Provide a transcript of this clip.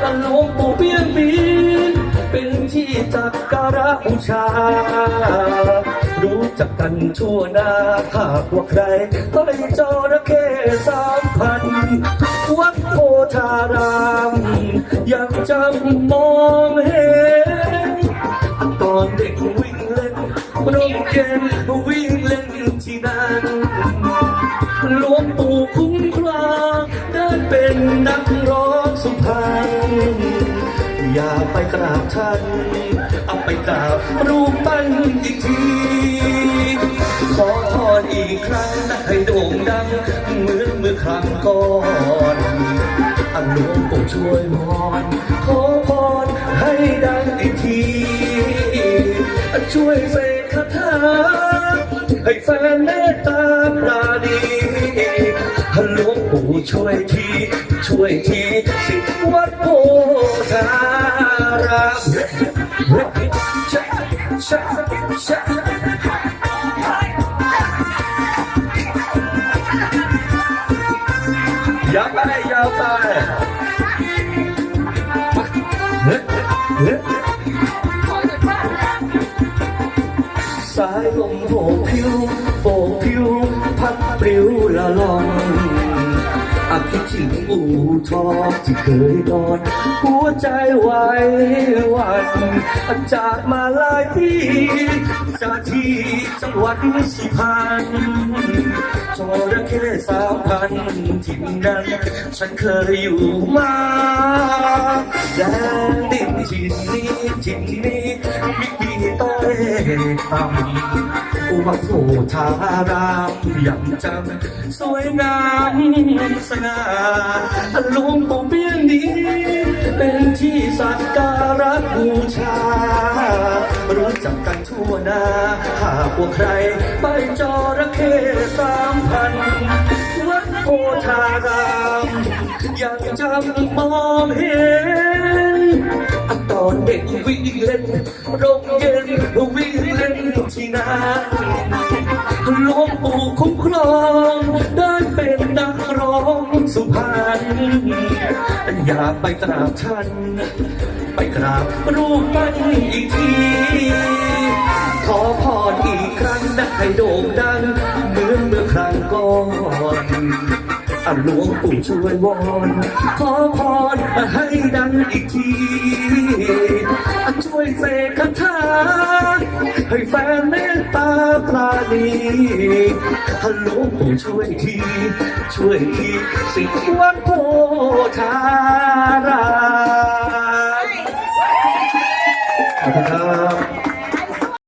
หลวงปู่เบี้ยงบิน เป็นที่จักการะบูชา รู้จักกันชั่วหน้าหากว่าใครก็ได้จระเข้สามพันวัดโพธารามยังจำมองเห็นตอนเด็กวิ่งเล่นโรงเรียนวิ่งเล่นที่นั่นหลวงปู่คุ้ม ไปกราบท่านเอาไปกราบรูปปั้นอีกที ขอพรอีกครั้งให้โด่งดังเหมือนเมื่อครั้งก่อนอันหลวงปู่ช่วยพรขอพรให้ดังอีกที ช่วยเสกคาถาให้แฟนเมตตาปราณีหลวงปู่ช่วยที ช่วยทีสิวัดโพธารามชะชะชะยาวไปยาวไปสายลมโบกผิวโบกผิวพัดปลิวละลอง ถึงอู่ทองที่เคยนอนหัวใจไหววันจากมาหลายปีจากที่จังหวัดสุพรรณจระเข้สามพันที่นั่นฉันเคยอยู่มา อยต่ำอุมาโพธารามยังจำสวยงามสง่าหลวงปู่เบี้ยงนี้เป็นที่สักการะบูชา รู้จักกันทั่วหน้าหากว่าใคร ไปจระเข้สามพันวัดโพธาราม ยังจำมองเห็น ตอนเด็กวิ่งเล่นโรงเย็นวิ่งเล่นที่นั่นหลวงปู่คุ้มครองได้เป็นนักร้องสุพรรณอยากไปกราบท่านไปกราบรูปปั้นอีกที ขอพรอีกครั้งได้ให้โด่งดังเหมือนเมื่อครั้งก่อน อันหลวงปู่ช่วยวอนขอพรให้ดังอีกทีอันช่วยเสกคาถาให้แฟนเมตตาปราณีอันหลวงปู่ช่วยที ช่วยทีสิวัดโพธารามขอบคุณครับ